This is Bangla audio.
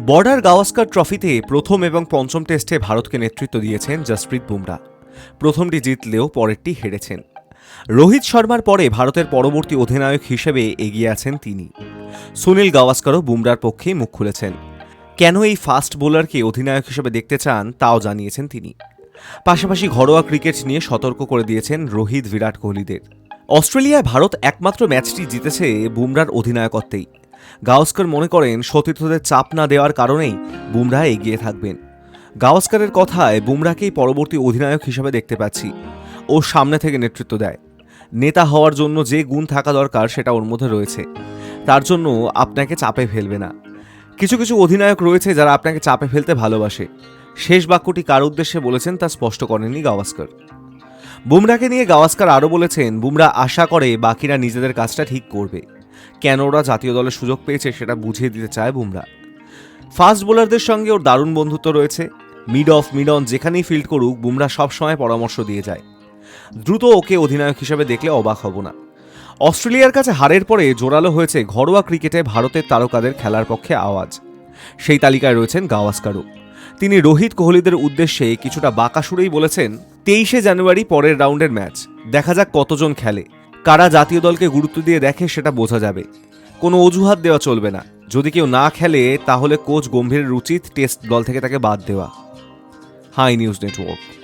বর্ডার গাওয়াস্কার ট্রফিতে প্রথম এবং পঞ্চম টেস্টে ভারতকে নেতৃত্ব দিয়েছেন জসপ্রীত বুমরা। প্রথমটি জিতলেও পরেরটি হেরেছেন। রোহিত শর্মার পরে ভারতের পরবর্তী অধিনায়ক হিসেবে এগিয়ে আছেন তিনি। সুনীল গাওয়াস্কারও বুমরার পক্ষেই মুখ খুলেছেন। কেন এই ফাস্ট বোলারকে অধিনায়ক হিসেবে দেখতে চান তাও জানিয়েছেন তিনি। পাশাপাশি ঘরোয়া ক্রিকেট নিয়ে সতর্ক করে দিয়েছেন রোহিত, বিরাট কোহলিদের। অস্ট্রেলিয়ায় ভারত একমাত্র ম্যাচটি জিতেছে বুমরার অধিনায়কত্বেই। গাওস্কর মনে করেন সতীর্থদের চাপ না দেওয়ার কারণেই বুমরা এগিয়ে থাকবেন। গাওস্করের কথায় বুমরাকেই পরবর্তী অধিনায়ক হিসেবে দেখতে পাচ্ছি। ও সামনে থেকে নেতৃত্ব দেয়। নেতা হওয়ার জন্য যে গুণ থাকা দরকার সেটা ওর মধ্যে রয়েছে। তার জন্য আপনাকে চাপে ফেলবে না। কিছু কিছু অধিনায়ক রয়েছে যারা আপনাকে চাপে ফেলতে ভালোবাসে। শেষ বাক্যটি কার উদ্দেশ্যে বলেছেন তা স্পষ্ট করেননি গাওয়াস্কর বুমরাকে নিয়ে গাওয়াস্কর আরও বলেছেন বুমরা আশা করে বাকিরা নিজেদের কাজটা ঠিক করবে। কেন ওরা জাতীয় দলের সুযোগ পেয়েছে সেটা বুঝিয়ে দিতে চায় বুমরা। ফাস্ট বোলারদের সঙ্গে ওর দারুণ বন্ধুত্ব রয়েছে। মিড অফ মিড অন যেখানেই ফিল্ড করুক, বুমরা সবসময় পরামর্শ দিয়ে যায়। দ্রুত ওকে অধিনায়ক হিসেবে দেখলে অবাক হব না। অস্ট্রেলিয়ার কাছে হারের পরে জোরালো হয়েছে ঘরোয়া ক্রিকেটে ভারতের তারকাদের খেলার পক্ষে আওয়াজ। সেই তালিকায় রয়েছেন গাওয়াস্কারও তিনি রোহিত কোহলিদের উদ্দেশ্যে কিছুটা বাঁকা সুরেই বলেছেন, তেইশে জানুয়ারি পরের রাউন্ডের ম্যাচ। দেখা যাক কতজন খেলে। কারা জাতীয় দলকে গুরুত্ব দিয়ে দেখে সেটা বোঝা যাবে। কোনো অজুহাত দেওয়া চলবে না। যদি কেউ না খেলে, তাহলে কোচ গম্ভীরের উচিত টেস্ট দল থেকে তাকে বাদ দেওয়া। Hi news network.